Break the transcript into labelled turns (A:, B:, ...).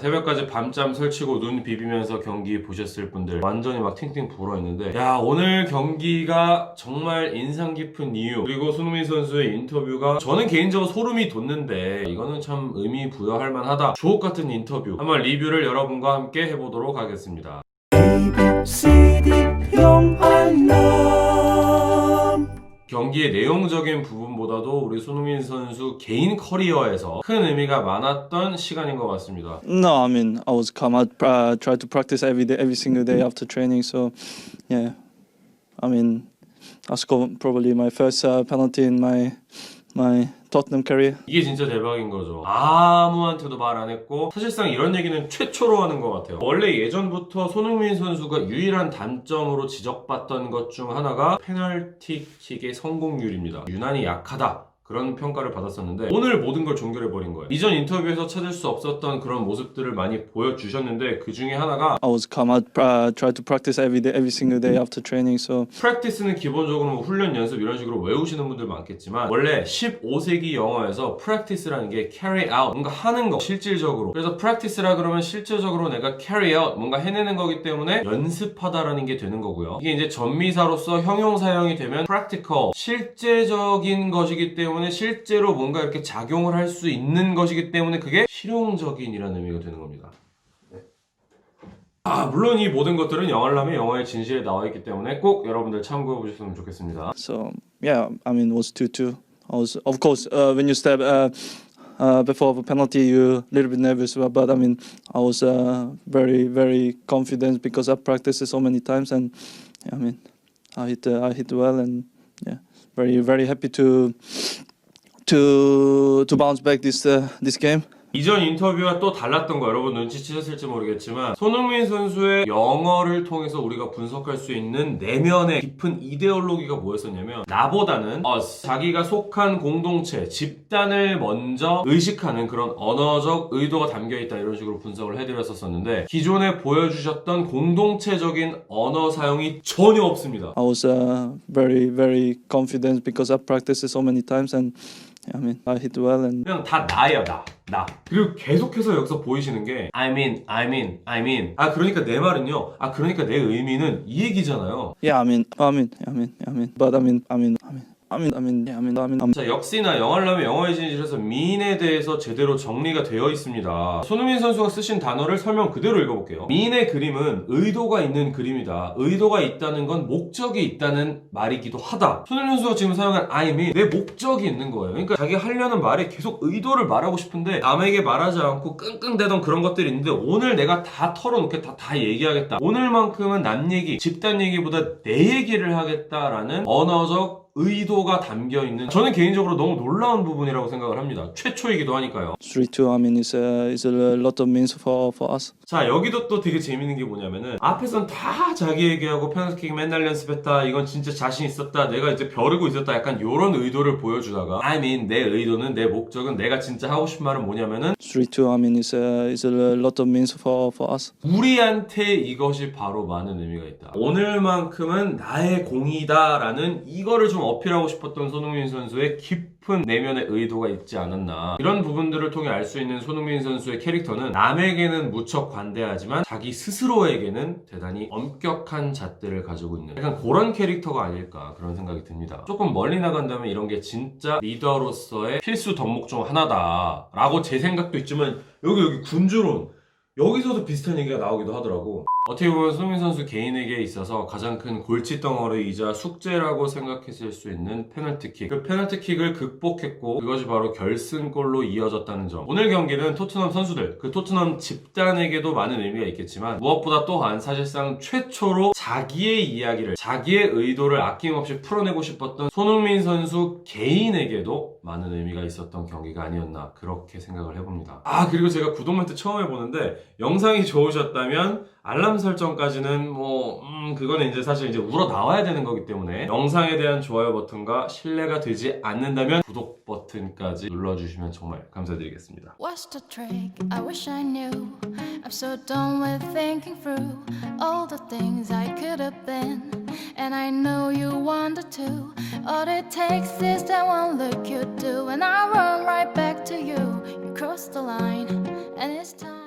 A: 새벽까지 밤잠 설치고 눈 비비면서 경기 보셨을 분들 완전히 막 팅팅 불어있는데 야 오늘 경기가 정말 인상 깊은 이유. 그리고 손흥민 선수의 인터뷰가 저는 개인적으로 소름이 돋는데 이거는 참 의미 부여할 만하다. 주옥 같은 인터뷰. 한번 리뷰를 여러분과 함께 해보도록 하겠습니다 경기의 내용적인 부분보다도 우리 손흥민 선수 개인 커리어에서 큰 의미가 많았던 시간인 것 같습니다.
B: No, I mean I was calm. I uh, tried to practice every day, every single day after training. So, yeah, I mean, I scored probably my first uh, penalty in my my Tottenham career.
A: 이게 진짜 대박인 거죠. 아무한테도 말 안 했고 사실상 이런 얘기는 최초로 하는 것 같아요. 원래 예전부터 손흥민 선수가 유일한 단점으로 지적받던 것 중 하나가 페널티킥의 성공률입니다. 유난히 약하다. 그런 평가를 받았었는데 오늘 모든 걸 종결해 버린 거예요. 이전 인터뷰에서 찾을 수 없었던 그런 모습들을 많이 보여주셨는데 그 중에 하나가
B: I was calm. I uh, tried to practice every day, every single day after training. So,
A: 프랙티스는 기본적으로 뭐 훈련 연습 이런 식으로 외우시는 분들 많겠지만 원래 15세기 영어에서 프랙티스라는 게 carry out 뭔가 하는 거 실질적으로 그래서 프랙티스라 그러면 실질적으로 내가 carry out 뭔가 해내는 거기 때문에 연습하다라는 게 되는 거고요 이게 이제 전미사로서 형용 사용이 되면 practical 실제적인 것이기 때문에 실제로 뭔가 이렇게 작용을 할 수 있는 것이기 때문에 그게 실용적인이라는 의미가 되는 겁니다 아, 물론 이 모든 것들은 영화라면 영화의 진실에 나와 있기 때문에 꼭 여러분들 참고해 보셨으면 좋겠습니다.
B: so yeah, I mean was two two. Was of course uh, when you step uh, uh, before the penalty, you're a little bit nervous, but, I mean I was uh, very very confident because I practiced so many times, and yeah, I mean I hit uh, I hit well, and yeah, very very happy to to to bounce back this uh, this game.
A: 이전 인터뷰와 또 달랐던 거 여러분 눈치채셨을지 모르겠지만 손흥민 선수의 영어를 통해서 우리가 분석할 수 있는 내면의 깊은 이데올로기가 뭐였었냐면 나보다는 us 자기가 속한 공동체 집단을 먼저 의식하는 그런 언어적 의도가 담겨 있다 이런 식으로 분석을 해드렸었었는데 기존에 보여주셨던 공동체적인 언어 사용이 전혀 없습니다.
B: I was uh, very very confident because I practiced so many times, and I mean I hit well, and
A: 그냥 다 나예요 나. 나. 그리고 계속해서 여기서 보이시는 게 I mean, I mean, I mean. 아 그러니까 내 말은요. 아 그러니까 내 의미는 이 얘기잖아요.
B: yeah, I mean I mean I mean I mean, but I mean I mean I mean Yeah, I mean I mean I'm
A: 자 역시나 영어라면 영어의 진실에서 mean에 대해서 제대로 정리가 되어 있습니다. 손흥민 선수가 쓰신 단어를 설명 그대로 읽어볼게요. mean의 그림은 의도가 있는 그림이다. 의도가 있다는 건 목적이 있다는 말이기도 하다. 손흥민 선수가 지금 사용한 I mean 내 목적이 있는 거예요. 그러니까 자기 하려는 말에 계속 의도를 말하고 싶은데 남에게 말하지 않고 끙끙대던 그런 것들이 있는데 오늘 내가 다 털어놓겠다. 다 얘기하겠다. 오늘만큼은 남 얘기, 집단 얘기보다 내 얘기를 하겠다라는 언어적 의도가 담겨 있는 저는 개인적으로 너무 놀라운 부분이라고 생각을 합니다. 최초이기도 하니까요.
B: three two. I mean it's a it's a lot of means for for us.
A: 자 여기도 또 되게 재밌는 게 뭐냐면은 앞에선 다 자기 얘기하고 페널티킥 맨날 연습했다 이건 진짜 자신 있었다 내가 이제 벼르고 있었다 약간 요런 의도를 보여주다가 I mean 내 의도는 내 목적은 내가 진짜 하고 싶은 말은 뭐냐면은
B: Three two. I mean it's a it's a lot of means for for us.
A: 우리한테 이것이 바로 많은 의미가 있다. 오늘만큼은 나의 공이다라는 이거를 좀 어필하고 싶었던 손흥민 선수의 깊은 내면의 의도가 있지 않았나. 이런 부분들을 통해 알 수 있는 손흥민 선수의 캐릭터는 남에게는 무척 관대하지만 자기 스스로에게는 대단히 엄격한 잣들을 가지고 있는 약간 그런 캐릭터가 아닐까 그런 생각이 듭니다. 조금 멀리 나간다면 이런 게 진짜 리더로서의 필수 덕목 중 하나다 라고 제 생각도 있지만 여기 여기 군주론 여기서도 비슷한 얘기가 나오기도 하더라고. 어떻게 보면 손흥민 선수 개인에게 있어서 가장 큰 골칫덩어리이자 숙제라고 생각했을 수 있는 페널티킥. 그 페널티킥을 극복했고 그것이 바로 결승골로 이어졌다는 점. 오늘 경기는 토트넘 선수들, 그 토트넘 집단에게도 많은 의미가 있겠지만 무엇보다 또한 사실상 최초로 자기의 이야기를, 자기의 의도를 아낌없이 풀어내고 싶었던 손흥민 선수 개인에게도 많은 의미가 있었던 경기가 아니었나 그렇게 생각을 해봅니다. 아 그리고 제가 구독 멘트 처음 해보는데 영상이 좋으셨다면 알람 설정까지는 뭐, 음, 그거는 이제 사실 이제 우러 나와야 되는 거기 때문에 영상에 대한 좋아요 버튼과 신뢰가 되지 않는다면 구독 버튼까지 눌러주시면 정말 감사드리겠습니다.
C: What's the trick? I wish I knew. I'm so done with thinking through all the things I could have been. And I know you wanted to. All it takes is that one look you do, and I run right back to you. You cross the line, and it's time.